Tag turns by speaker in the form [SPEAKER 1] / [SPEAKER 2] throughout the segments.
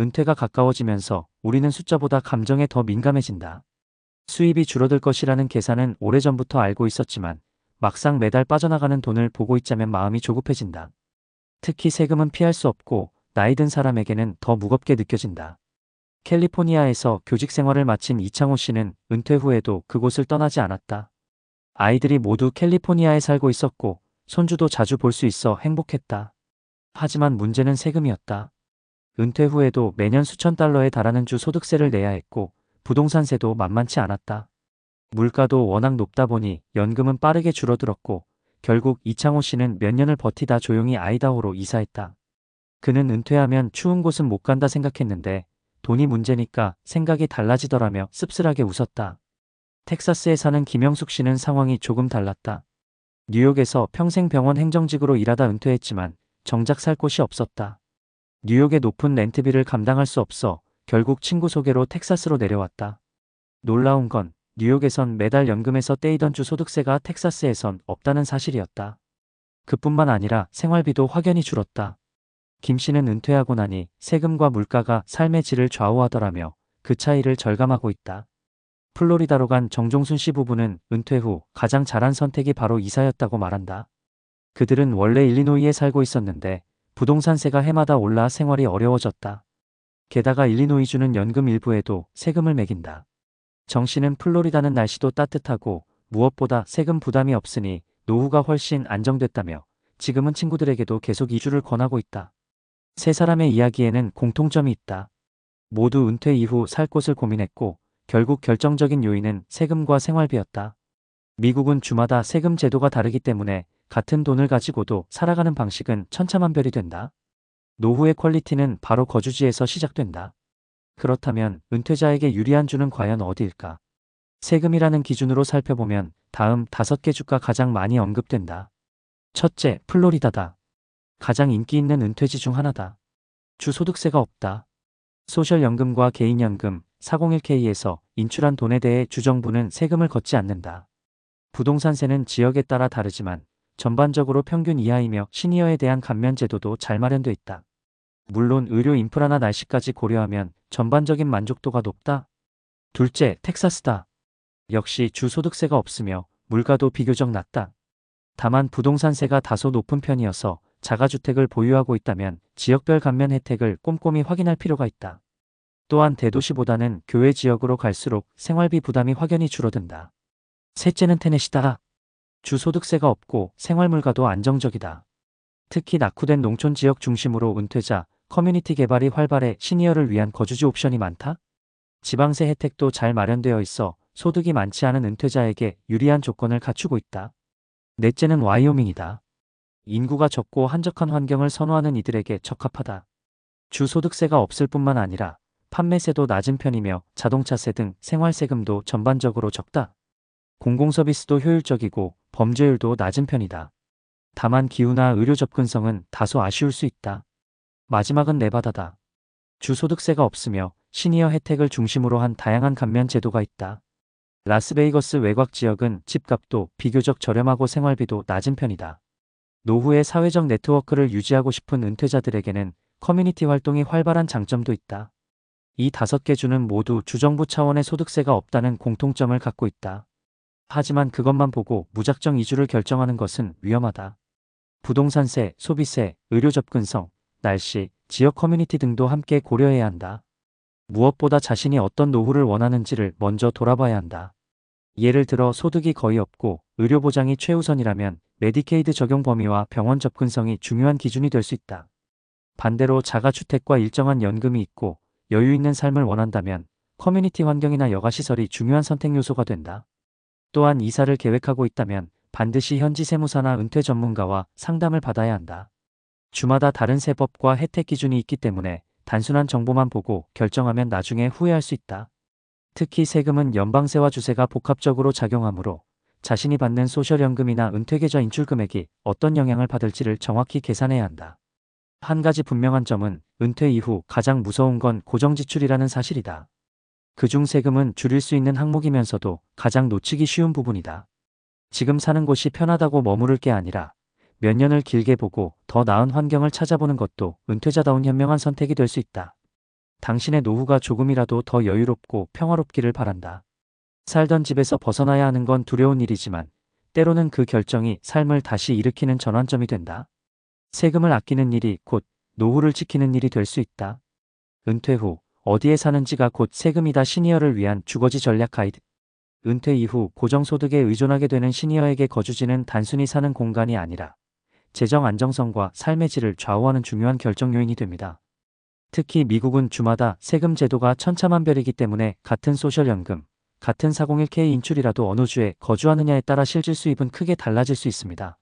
[SPEAKER 1] 은퇴가 가까워지면서 우리는 숫자보다 감정에 더 민감해진다. 수입이 줄어들 것이라는 계산은 오래전부터 알고 있었지만 막상 매달 빠져나가는 돈을 보고 있자면 마음이 조급해진다. 특히 세금은 피할 수 없고 나이 든 사람에게는 더 무겁게 느껴진다. 캘리포니아에서 교직 생활을 마친 이창호 씨는 은퇴 후에도 그곳을 떠나지 않았다. 아이들이 모두 캘리포니아에 살고 있었고 손주도 자주 볼 수 있어 행복했다. 하지만 문제는 세금이었다. 은퇴 후에도 매년 수천 달러에 달하는 주 소득세를 내야 했고 부동산세도 만만치 않았다. 물가도 워낙 높다 보니 연금은 빠르게 줄어들었고 결국 이창호 씨는 몇 년을 버티다 조용히 아이다호로 이사했다. 그는 은퇴하면 추운 곳은 못 간다 생각했는데 돈이 문제니까 생각이 달라지더라며 씁쓸하게 웃었다. 텍사스에 사는 김영숙 씨는 상황이 조금 달랐다. 뉴욕에서 평생 병원 행정직으로 일하다 은퇴했지만 정작 살 곳이 없었다. 뉴욕의 높은 렌트비를 감당할 수 없어 결국 친구 소개로 텍사스로 내려왔다. 놀라운 건 뉴욕에선 매달 연금에서 떼이던 주 소득세가 텍사스에선 없다는 사실이었다. 그뿐만 아니라 생활비도 확연히 줄었다. 김 씨는 은퇴하고 나니 세금과 물가가 삶의 질을 좌우하더라며 그 차이를 절감하고 있다. 플로리다로 간 정종순 씨 부부는 은퇴 후 가장 잘한 선택이 바로 이사였다고 말한다. 그들은 원래 일리노이에 살고 있었는데 부동산세가 해마다 올라 생활이 어려워졌다. 게다가 일리노이주는 연금 일부에도 세금을 매긴다. 정 씨는 플로리다는 날씨도 따뜻하고 무엇보다 세금 부담이 없으니 노후가 훨씬 안정됐다며 지금은 친구들에게도 계속 이주를 권하고 있다. 세 사람의 이야기에는 공통점이 있다. 모두 은퇴 이후 살 곳을 고민했고 결국 결정적인 요인은 세금과 생활비였다. 미국은 주마다 세금 제도가 다르기 때문에 같은 돈을 가지고도 살아가는 방식은 천차만별이 된다. 노후의 퀄리티는 바로 거주지에서 시작된다. 그렇다면 은퇴자에게 유리한 주는 과연 어디일까? 세금이라는 기준으로 살펴보면 다음 다섯 개 주가 가장 많이 언급된다. 첫째, 플로리다다. 가장 인기 있는 은퇴지 중 하나다. 주 소득세가 없다. 소셜연금과 개인연금 401k에서 인출한 돈에 대해 주정부는 세금을 걷지 않는다. 부동산세는 지역에 따라 다르지만 전반적으로 평균 이하이며 시니어에 대한 감면 제도도 잘 마련돼 있다. 물론 의료 인프라나 날씨까지 고려하면 전반적인 만족도가 높다. 둘째, 텍사스다. 역시 주 소득세가 없으며 물가도 비교적 낮다. 다만 부동산세가 다소 높은 편이어서 자가주택을 보유하고 있다면 지역별 감면 혜택을 꼼꼼히 확인할 필요가 있다. 또한 대도시보다는 교외 지역으로 갈수록 생활비 부담이 확연히 줄어든다. 셋째는 테네시다. 주소득세가 없고 생활물가도 안정적이다. 특히 낙후된 농촌 지역 중심으로 은퇴자, 커뮤니티 개발이 활발해 시니어를 위한 거주지 옵션이 많다. 지방세 혜택도 잘 마련되어 있어 소득이 많지 않은 은퇴자에게 유리한 조건을 갖추고 있다. 넷째는 와이오밍이다. 인구가 적고 한적한 환경을 선호하는 이들에게 적합하다. 주소득세가 없을 뿐만 아니라 판매세도 낮은 편이며 자동차세 등 생활세금도 전반적으로 적다. 공공서비스도 효율적이고 범죄율도 낮은 편이다. 다만 기후나 의료 접근성은 다소 아쉬울 수 있다. 마지막은 네바다다. 주소득세가 없으며 시니어 혜택을 중심으로 한 다양한 감면 제도가 있다. 라스베이거스 외곽 지역은 집값도 비교적 저렴하고 생활비도 낮은 편이다. 노후의 사회적 네트워크를 유지하고 싶은 은퇴자들에게는 커뮤니티 활동이 활발한 장점도 있다. 이 다섯 개 주는 모두 주정부 차원의 소득세가 없다는 공통점을 갖고 있다. 하지만 그것만 보고 무작정 이주를 결정하는 것은 위험하다. 부동산세, 소비세, 의료 접근성, 날씨, 지역 커뮤니티 등도 함께 고려해야 한다. 무엇보다 자신이 어떤 노후를 원하는지를 먼저 돌아봐야 한다. 예를 들어 소득이 거의 없고 의료 보장이 최우선이라면 메디케이드 적용 범위와 병원 접근성이 중요한 기준이 될 수 있다. 반대로 자가주택과 일정한 연금이 있고 여유 있는 삶을 원한다면 커뮤니티 환경이나 여가시설이 중요한 선택 요소가 된다. 또한 이사를 계획하고 있다면 반드시 현지 세무사나 은퇴 전문가와 상담을 받아야 한다. 주마다 다른 세법과 혜택 기준이 있기 때문에 단순한 정보만 보고 결정하면 나중에 후회할 수 있다. 특히 세금은 연방세와 주세가 복합적으로 작용하므로 자신이 받는 소셜연금이나 은퇴계좌 인출 금액이 어떤 영향을 받을지를 정확히 계산해야 한다. 한 가지 분명한 점은 은퇴 이후 가장 무서운 건 고정지출이라는 사실이다. 그중 세금은 줄일 수 있는 항목이면서도 가장 놓치기 쉬운 부분이다. 지금 사는 곳이 편하다고 머무를 게 아니라 몇 년을 길게 보고 더 나은 환경을 찾아보는 것도 은퇴자다운 현명한 선택이 될 수 있다. 당신의 노후가 조금이라도 더 여유롭고 평화롭기를 바란다. 살던 집에서 벗어나야 하는 건 두려운 일이지만 때로는 그 결정이 삶을 다시 일으키는 전환점이 된다. 세금을 아끼는 일이 곧 노후를 지키는 일이 될 수 있다. 은퇴 후 어디에 사는지가 곧 세금이다 시니어를 위한 주거지 전략 가이드. 은퇴 이후 고정소득에 의존하게 되는 시니어에게 거주지는 단순히 사는 공간이 아니라 재정 안정성과 삶의 질을 좌우하는 중요한 결정 요인이 됩니다. 특히 미국은 주마다 세금 제도가 천차만별이기 때문에 같은 소셜연금, 같은 401k 인출이라도 어느 주에 거주하느냐에 따라 실질 수입은 크게 달라질 수 있습니다.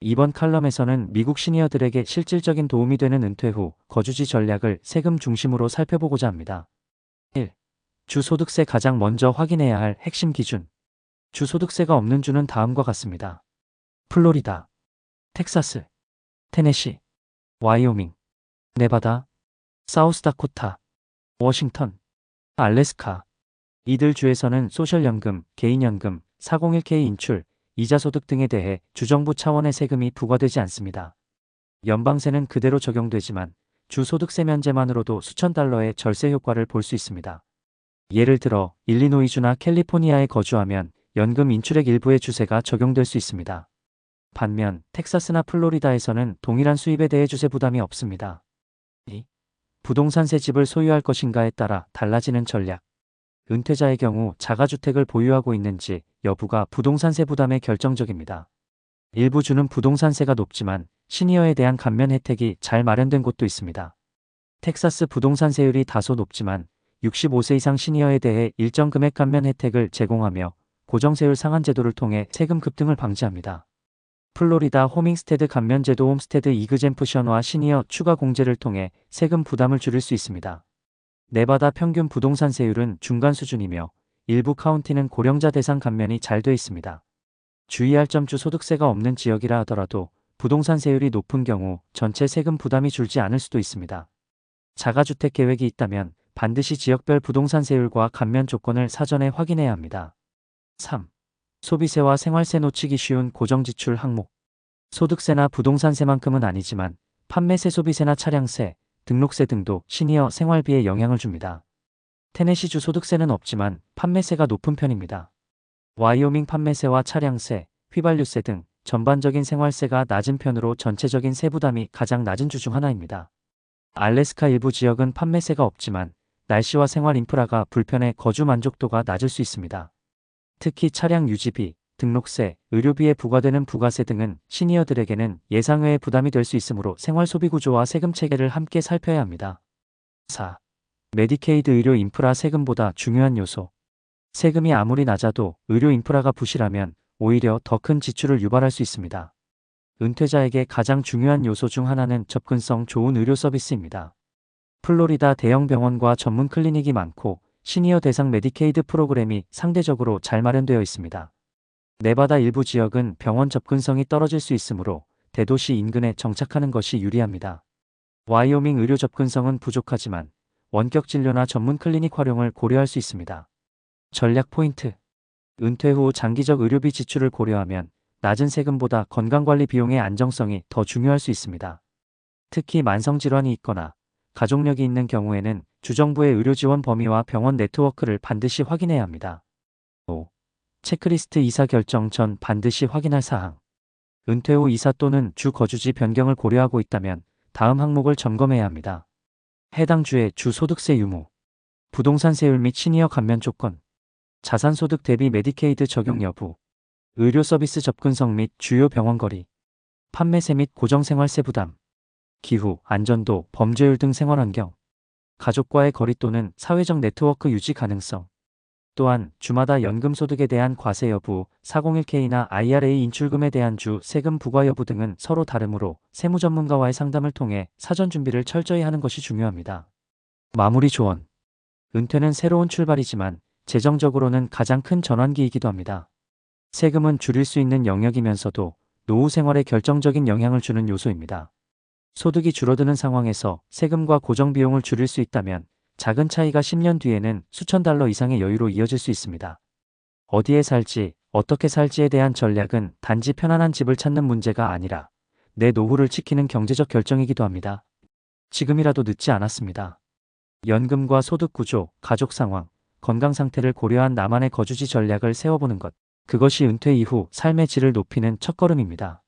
[SPEAKER 1] 이번 칼럼에서는 미국 시니어들에게 실질적인 도움이 되는 은퇴 후 거주지 전략을 세금 중심으로 살펴보고자 합니다. 1. 주소득세 가장 먼저 확인해야 할 핵심 기준. 주소득세가 없는 주는 다음과 같습니다. 플로리다, 텍사스, 테네시, 와이오밍, 네바다, 사우스다코타, 워싱턴, 알래스카. 이들 주에서는 소셜연금, 개인연금, 401k 인출, 이자소득 등에 대해 주정부 차원의 세금이 부과되지 않습니다. 연방세는 그대로 적용되지만 주소득세 면제만으로도 수천 달러의 절세 효과를 볼 수 있습니다. 예를 들어 일리노이주나 캘리포니아에 거주하면 연금 인출액 일부의 주세가 적용될 수 있습니다. 반면 텍사스나 플로리다에서는 동일한 수입에 대해 주세 부담이 없습니다. 2. 부동산세 집을 소유할 것인가에 따라 달라지는 전략. 은퇴자의 경우 자가주택을 보유하고 있는지 여부가 부동산세 부담에 결정적입니다. 일부 주는 부동산세가 높지만 시니어에 대한 감면 혜택이 잘 마련된 곳도 있습니다. 텍사스 부동산세율이 다소 높지만 65세 이상 시니어에 대해 일정 금액 감면 혜택을 제공하며 고정세율 상한 제도를 통해 세금 급등을 방지합니다. 플로리다 호밍스테드 감면제도 홈스테드 이그젠프션과 시니어 추가 공제를 통해 세금 부담을 줄일 수 있습니다. 네바다 평균 부동산세율은 중간 수준이며 일부 카운티는 고령자 대상 감면이 잘 돼 있습니다. 주의할 점주 소득세가 없는 지역이라 하더라도 부동산 세율이 높은 경우 전체 세금 부담이 줄지 않을 수도 있습니다. 자가주택 계획이 있다면 반드시 지역별 부동산 세율과 감면 조건을 사전에 확인해야 합니다. 3. 소비세와 생활세 놓치기 쉬운 고정지출 항목. 소득세나 부동산세만큼은 아니지만 판매세 소비세나 차량세, 등록세 등도 시니어 생활비에 영향을 줍니다. 테네시주 소득세는 없지만 판매세가 높은 편입니다. 와이오밍 판매세와 차량세, 휘발유세 등 전반적인 생활세가 낮은 편으로 전체적인 세부담이 가장 낮은 주 중 하나입니다. 알래스카 일부 지역은 판매세가 없지만 날씨와 생활 인프라가 불편해 거주 만족도가 낮을 수 있습니다. 특히 차량 유지비, 등록세, 의료비에 부과되는 부가세 등은 시니어들에게는 예상외의 부담이 될 수 있으므로 생활 소비 구조와 세금 체계를 함께 살펴야 합니다. 4. 메디케이드 의료 인프라 세금보다 중요한 요소. 세금이 아무리 낮아도 의료 인프라가 부실하면 오히려 더 큰 지출을 유발할 수 있습니다. 은퇴자에게 가장 중요한 요소 중 하나는 접근성 좋은 의료 서비스입니다. 플로리다 대형 병원과 전문 클리닉이 많고 시니어 대상 메디케이드 프로그램이 상대적으로 잘 마련되어 있습니다. 네바다 일부 지역은 병원 접근성이 떨어질 수 있으므로 대도시 인근에 정착하는 것이 유리합니다. 와이오밍 의료 접근성은 부족하지만 원격 진료나 전문 클리닉 활용을 고려할 수 있습니다. 전략 포인트. 은퇴 후 장기적 의료비 지출을 고려하면 낮은 세금보다 건강관리 비용의 안정성이 더 중요할 수 있습니다. 특히 만성질환이 있거나 가족력이 있는 경우에는 주정부의 의료 지원 범위와 병원 네트워크를 반드시 확인해야 합니다. 5. 체크리스트 이사 결정 전 반드시 확인할 사항. 은퇴 후 이사 또는 주 거주지 변경을 고려하고 있다면 다음 항목을 점검해야 합니다. 해당 주의 주 소득세 유무, 부동산세율 및 시니어 감면 조건, 자산소득 대비 메디케이드 적용 여부, 의료 서비스 접근성 및 주요 병원 거리, 판매세 및 고정생활세 부담, 기후, 안전도, 범죄율 등 생활환경, 가족과의 거리 또는 사회적 네트워크 유지 가능성, 또한 주마다 연금소득에 대한 과세 여부, 401k나 IRA 인출금에 대한 주 세금 부과 여부 등은 서로 다르므로 세무 전문가와의 상담을 통해 사전 준비를 철저히 하는 것이 중요합니다. 마무리 조언. 은퇴는 새로운 출발이지만 재정적으로는 가장 큰 전환기이기도 합니다. 세금은 줄일 수 있는 영역이면서도 노후 생활에 결정적인 영향을 주는 요소입니다. 소득이 줄어드는 상황에서 세금과 고정 비용을 줄일 수 있다면 작은 차이가 10년 뒤에는 수천 달러 이상의 여유로 이어질 수 있습니다. 어디에 살지, 어떻게 살지에 대한 전략은 단지 편안한 집을 찾는 문제가 아니라 내 노후를 지키는 경제적 결정이기도 합니다. 지금이라도 늦지 않았습니다. 연금과 소득 구조, 가족 상황, 건강 상태를 고려한 나만의 거주지 전략을 세워보는 것. 그것이 은퇴 이후 삶의 질을 높이는 첫걸음입니다.